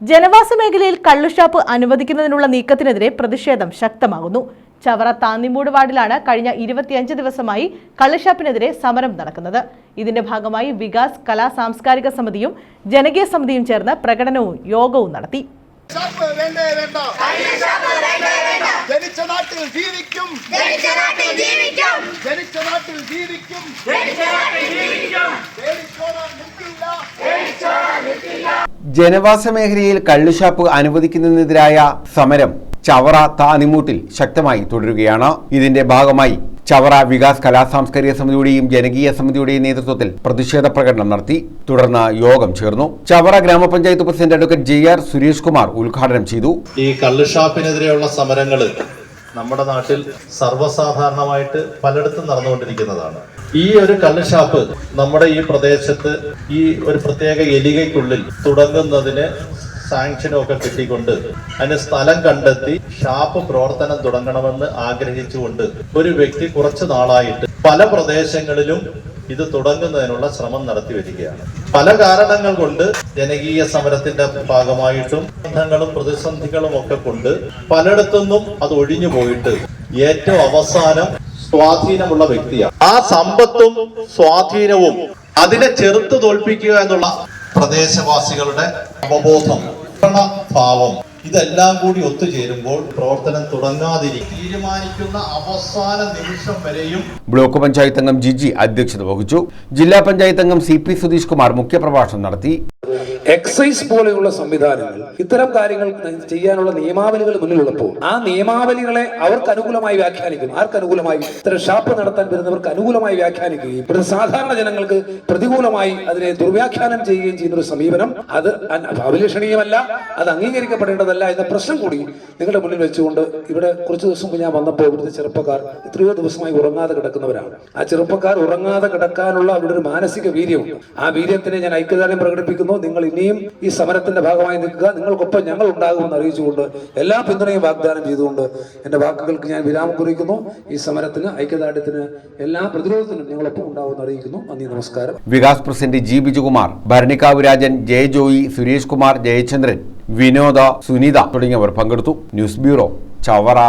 ജനവാസ മേഖലയിൽ കള്ളുഷാപ്പ് അനുവദിക്കുന്നതിനുള്ള നീക്കത്തിനെതിരെ പ്രതിഷേധം ശക്തമാകുന്നു. ചവറ താന്നിമൂട് വാർഡിലാണ് കഴിഞ്ഞ ഇരുപത്തിയഞ്ച് ദിവസമായി കള്ളുഷാപ്പിനെതിരെ സമരം നടക്കുന്നത്. ഇതിന്റെ ഭാഗമായി വികാസ് കലാ സാംസ്കാരിക സമിതിയും ജനകീയ സമിതിയും ചേർന്ന് പ്രകടനവും യോഗവും നടത്തി. ഷാപ്പ് വേണ്ടേ വേണ്ട? ജനിച്ച നാട്ടിൽ ജീവിക്കും. ജനിച്ച നാട്ടിൽ ജീവിക്കും. ജനിച്ച നാട്ടിൽ ജീവിക്കും. ജനവാസ മേഖലയിൽ കള്ളുഷാപ്പ് അനുവദിക്കുന്നതിനെതിരായ സമരം ചവറ താനിമൂട്ടിൽ ശക്തമായി തുടരുകയാണ്. ഇതിന്റെ ഭാഗമായി ചവറ വികാസ് കലാ സാംസ്കാരിക സമിതിയുടെയും ജനകീയ സമിതിയുടെയും നേതൃത്വത്തിൽ പ്രതിഷേധ പ്രകടനം നടത്തി. തുടർന്ന് യോഗം ചേർന്നു. ചവറ ഗ്രാമപഞ്ചായത്ത് president advocate J R Suresh Kumar ഉദ്ഘാടനം ചെയ്തു. ഈ കള്ളുഷാപ്പിനെതിരെയുള്ള സമരങ്ങൾ നമ്മുടെ നാട്ടിൽ സർവസാധാരണമായിട്ട് പലയിടത്തും നടന്നുകൊണ്ടിരിക്കുന്നതാണ്. ഈ ഒരു കള്ളുഷാപ്പ് നമ്മുടെ ഈ പ്രദേശത്ത് ഈ ഒരു പ്രത്യേക എലികയ്ക്കുള്ളിൽ തുടങ്ങുന്നതിന് സാങ്ഷനും ഒക്കെ കിട്ടിക്കൊണ്ട് അതിന് സ്ഥലം കണ്ടെത്തി ഷാപ്പ് പ്രവർത്തനം തുടങ്ങണമെന്ന് ആഗ്രഹിച്ചുകൊണ്ട് ഒരു വ്യക്തി കുറച്ചു നാളായിട്ട് പല പ്രദേശങ്ങളിലും ഇത് തുടങ്ങുന്നതിനുള്ള ശ്രമം നടത്തി വരികയാണ്. പല കാരണങ്ങൾ കൊണ്ട് ജനകീയ സമരത്തിന്റെ ഭാഗമായിട്ടും ബന്ധങ്ങളും പ്രതിസന്ധികളും ഒക്കെ കൊണ്ട് പലയിടത്തുനിന്നും അത് ഒഴിഞ്ഞു പോയിട്ട് ഏറ്റവും അവസാനം സ്വാധീനമുള്ള വ്യക്തിയാണ്. ആ സമ്പത്തും സ്വാധീനവും അതിനെ ചെറുത്ത് തോൽപ്പിക്കുക എന്നുള്ള പ്രദേശവാസികളുടെ അവബോധം ഭാവം ഇതെല്ലാം കൂടി ഒത്തുചേരുമ്പോൾ പ്രവർത്തനം തുടങ്ങാതിരിക്കും തീരുമാനിക്കുന്ന അവസാന നിമിഷം വരെയും ബ്ലോക്ക് പഞ്ചായത്ത് അംഗം ജിജി അധ്യക്ഷത വഹിച്ചു. ജില്ലാ പഞ്ചായത്ത് അംഗം സി പി സുധീഷ് കുമാർ മുഖ്യപ്രഭാഷണം നടത്തി. എക്സൈസ് പോലെയുള്ള സംവിധാനങ്ങൾ ഇത്തരം കാര്യങ്ങൾ ചെയ്യാനുള്ള നിയമാവലികൾ മുന്നിലുള്ളപ്പോൾ ആ നിയമാവലികളെ അവർക്ക് അനുകൂലമായി വ്യാഖ്യാനിക്കും ആർക്ക് അനുകൂലമായി? ഇത്തരം ഷാപ്പ് നടത്താൻ വരുന്നവർക്ക് അനുകൂലമായി വ്യാഖ്യാനിക്കുകയും സാധാരണ ജനങ്ങൾക്ക് പ്രതികൂലമായി അതിനെ ദുർവ്യാഖ്യാനം ചെയ്യുകയും ചെയ്യുന്ന ഒരു സമീപനം അത് അഭിലഷണീയമല്ല അത് അംഗീകരിക്കപ്പെടേണ്ടതല്ല എന്ന പ്രശ്നം കൂടി നിങ്ങളുടെ മുന്നിൽ വെച്ചുകൊണ്ട് ഇവിടെ കുറച്ച് ദിവസം മുമ്പ് ഞാൻ വന്നപ്പോൾ ഇവിടുത്തെ ചെറുപ്പക്കാർ എത്രയോ ദിവസമായി ഉറങ്ങാതെ കിടക്കുന്നവരാണ്. ആ ചെറുപ്പക്കാർ ഉറങ്ങാതെ കിടക്കാനുള്ള അവരുടെ ഒരു മാനസിക വീര്യമുണ്ട്. ആ വീര്യത്തിനെ ഞാൻ ഐക്യദാർഢ്യം പ്രകടിപ്പിക്കുന്നു. നിങ്ങൾ ഇനിയും ഈ സമരത്തിന്റെ ഭാഗമായി നിൽക്കുക. നിങ്ങൾക്കൊപ്പം ഞങ്ങൾ ഉണ്ടാകുമെന്ന് അറിയിച്ചുകൊണ്ട് എല്ലാ പിന്തുണയും വാഗ്ദാനം ചെയ്തുകൊണ്ട് എന്റെ വാക്കുകൾക്ക് ഞാൻ വിരാമം കുറിക്കുന്നു. ഈ സമരത്തിന് ഐക്യദാർഢ്യത്തിന് എല്ലാ പ്രതിരോധത്തിനും നിങ്ങളൊപ്പം ഉണ്ടാകുമെന്ന് അറിയിക്കുന്നു. നന്ദി നമസ്കാരം. Vikas president G. Bijukumar Bharanikkavu Rajan Jayajoy Suresh Kumar Jayachandran Vinoda Sunitha തുടങ്ങിയവർ പങ്കെടുത്തു. News bureau Chavara.